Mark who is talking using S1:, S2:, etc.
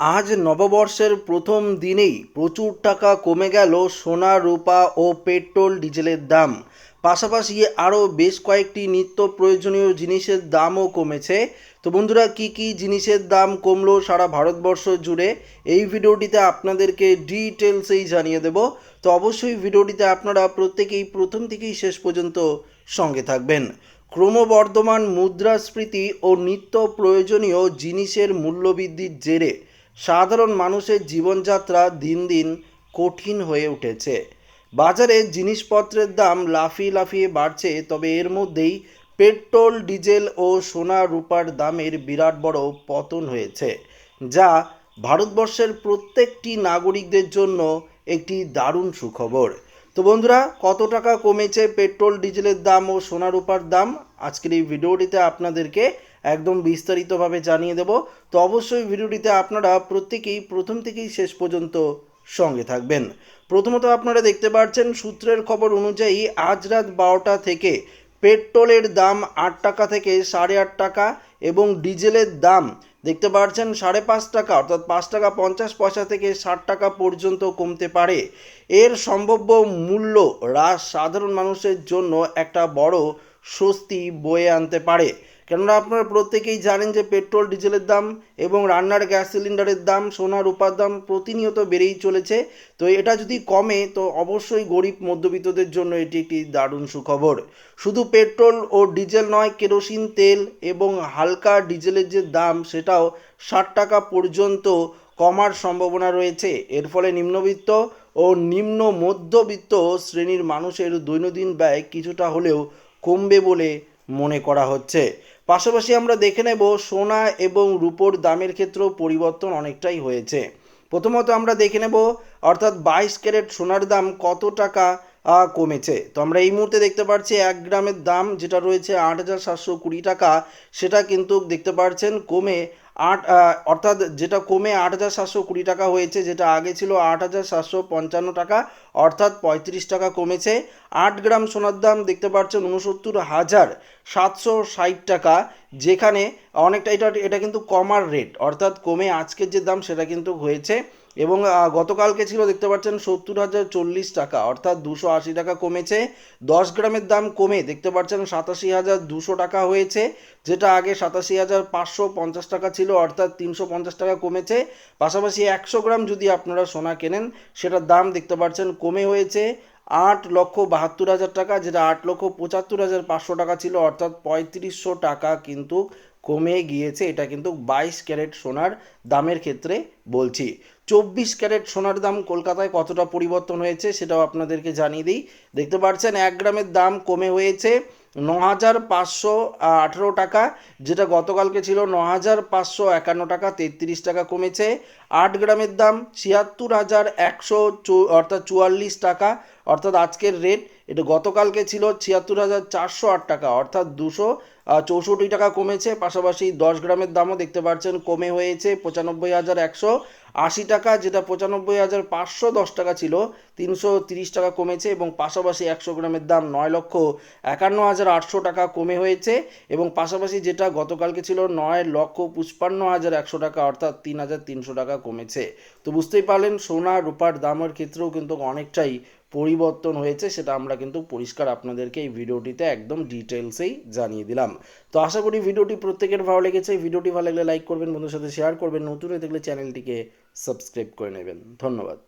S1: আজ নববর্ষের প্রথম দিনেই প্রচুর টাকা কমে গেল সোনা, রূপা ও পেট্রোল ডিজেলের দাম। পাশাপাশি আরও বেশ কয়েকটি নিত্য প্রয়োজনীয় জিনিসের দামও কমেছে। তো বন্ধুরা, কি কি জিনিসের দাম কমলো সারা ভারতবর্ষ জুড়ে? এই ভিডিওটিতে আপনাদেরকে ডিটেলসেই জানিয়ে দেব। তো অবশ্যই ভিডিওটিতে আপনারা প্রত্যেকেই প্রথম থেকেই শেষ পর্যন্ত সঙ্গে থাকবেন। ক্রমবর্ধমান মুদ্রাস্ফীতি ও নিত্য প্রয়োজনীয় জিনিসের মূল্যবৃদ্ধির জেরে সাধারণ মানুষের জীবনযাত্রা দিন দিন কঠিন হয়ে উঠেছে। বাজারে জিনিসপত্রের দাম লাফিয়ে লাফিয়ে বাড়ছে, তবে এর মধ্যেই পেট্রোল, ডিজেল ও সোনা রূপার দামের বিরাট বড় পতন হয়েছে, যা ভারতবর্ষের প্রত্যেকটি নাগরিকদের জন্য একটি দারুণ সুখবর। তো বন্ধুরা, কত টাকা কমেছে পেট্রোল, ডিজেলের দাম ও সোনা রূপার দাম? আজকের এই ভিডিওটিতে আপনাদেরকে একদম বিস্তারিতভাবে জানিয়ে দেব। তো অবশ্যই ভিডিওটিতে আপনারা প্রত্যেকেই প্রথম থেকেই শেষ পর্যন্ত সঙ্গে থাকবেন। প্রথমত আপনারা দেখতে পাচ্ছেন সূত্রের খবর অনুযায়ী আজ রাত বারোটা থেকে পেট্রোলের দাম আট টাকা থেকে সাড়ে আট টাকা এবং ডিজেলের দাম দেখতে পাচ্ছেন সাড়ে পাঁচ টাকা, অর্থাৎ পাঁচ টাকা পঞ্চাশ পয়সা থেকে ষাট টাকা পর্যন্ত কমতে পারে। এর সম্ভাব্য মূল্য হ্রাস সাধারণ মানুষের জন্য একটা বড় স্বস্তি বয়ে আনতে পারে। কেননা আপনারা প্রত্যেকেই জানেন যে পেট্রোল, ডিজেলের দাম এবং রান্নার গ্যাস সিলিন্ডারের দাম সোনা রূপার দাম প্রতিনিয়ত বেড়েই চলেছে। তো এটা যদি কমে, তো অবশ্যই গরিব মধ্যবিত্তদের জন্য এটি একটি দারুণ সুখবর। শুধু পেট্রোল ও ডিজেল নয়, কেরোসিন, তেল এবং হালকা ডিজেলের যে দাম, সেটাও ষাট টাকা পর্যন্ত কমার সম্ভাবনা রয়েছে। এর ফলে নিম্নবিত্ত ও নিম্ন মধ্যবিত্ত শ্রেণির মানুষের দৈনন্দিন ব্যয় কিছুটা হলেও কমবে বলে মনে করা হচ্ছে। পাশাপাশি আমরা দেখে নেব সোনা এবং রুপোর দামের ক্ষেত্রেও পরিবর্তন অনেকটাই হয়েছে। প্রথমত আমরা দেখে নেব, অর্থাৎ বাইশ ক্যারেট সোনার দাম কত টাকা কমেছে। তো আমরা এই মুহূর্তে দেখতে পাচ্ছি এক গ্রামের দাম যেটা রয়েছে আট হাজার সাতশো কুড়ি টাকা, সেটা কিন্তু দেখতে পাচ্ছেন কমে আট অর্থাৎ যেটা কমে আট হাজার সাতশো কুড়ি টাকা হয়েছে, যেটা আগে ছিল আট হাজার সাতশো পঞ্চান্ন টাকা, অর্থাৎ পঁয়ত্রিশ টাকা কমেছে। আট গ্রাম সোনার দাম দেখতে পাচ্ছেন উনসত্তর হাজার সাতশো ষাট টাকা, যেখানে অনেকটা এটা এটা কিন্তু কমার রেট অর্থাৎ কমে আজকের যে দাম সেটা কিন্তু হয়েছে। এবং গতকালকে ছিল, দেখতে পাচ্ছেন, সত্তর হাজার চল্লিশ টাকা, অর্থাৎ দুশো আশি টাকা কমেছে। দশ গ্রামের দাম কমে, দেখতে পাচ্ছেন, সাতাশি হাজার দুশো টাকা হয়েছে, যেটা আগে সাতাশি হাজার পাঁচশো পঞ্চাশ টাকা ছিল, অর্থাৎ তিনশো পঞ্চাশ টাকা কমেছে। পাশাপাশি একশো গ্রাম যদি আপনারা সোনা কেনেন, সেটার দাম দেখতে পাচ্ছেন, কমে হয়েছে আট লক্ষ বাহাত্তর হাজার টাকা, যেটা আট লক্ষ পঁচাত্তর হাজার পাঁচশো টাকা ছিল, অর্থাৎ পঁয়ত্রিশশো টাকা কিন্তু কমে গিয়েছে। এটা কিন্তু বাইশ ক্যারেট সোনার দামের ক্ষেত্রে বলছি। চব্বিশ ক্যারেট সোনার দাম কলকাতায় কতটা পরিবর্তন হয়েছে সেটাও আপনাদেরকে জানিয়ে দিই। দেখতে পাচ্ছেন, এক গ্রামের দাম কমে হয়েছে ন হাজার পাঁচশো আঠেরো টাকা, যেটা গতকালকে ছিল ন হাজার পাঁচশো একান্ন টাকা, তেত্রিশ টাকা কমেছে। আট গ্রামের দাম ছিয়াত্তর হাজার একশো অর্থাৎ চুয়াল্লিশ টাকা, অর্থাৎ আজকের রেট এটা গতকালকে ছিল ছিয়াত্তর হাজার চারশো আট টাকা, অর্থাৎ দুশো চৌষট্টি টাকা কমেছে। পাশাপাশি দশ গ্রামের দামও দেখতে পাচ্ছেন কমে হয়েছে পঁচানব্বই হাজার একশো। আশি টাকা, যেটা পঁচানব্বই হাজার পাঁচশো দশ টাকা ছিল, তিনশো তিরিশ টাকা কমেছে এবং পাশাপাশি একশো গ্রামের দাম নয় লক্ষ একান্ন হাজার আটশো টাকা কমে হয়েছে এবং পাশাপাশি যেটা গতকালকে ছিল নয় লক্ষ পঁচপান্ন হাজার একশো টাকা, অর্থাৎ তিন হাজার তিনশো টাকা কমেছে। তো বুঝতেই পারলেন, সোনা, রূপার দামের ক্ষেত্রেও কিন্তু অনেকটাই পরিবর্তন হয়েছে, সেটা আমরা কিন্তু পরিষ্কার আপনাদেরকে এই ভিডিওটিতে একদম ডিটেলসেই জানিয়ে দিলাম। তো আশা করি ভিডিওটি প্রত্যেকের ভালো লেগেছে। ভিডিওটি ভালো লাগলে লাইক করবেন বন্ধুর সাথে শেয়ার করবেন। নতুন হয়ে থাকলে চ্যানেলটিকে সাবস্ক্রাইব করে নেবেন। ধন্যবাদ।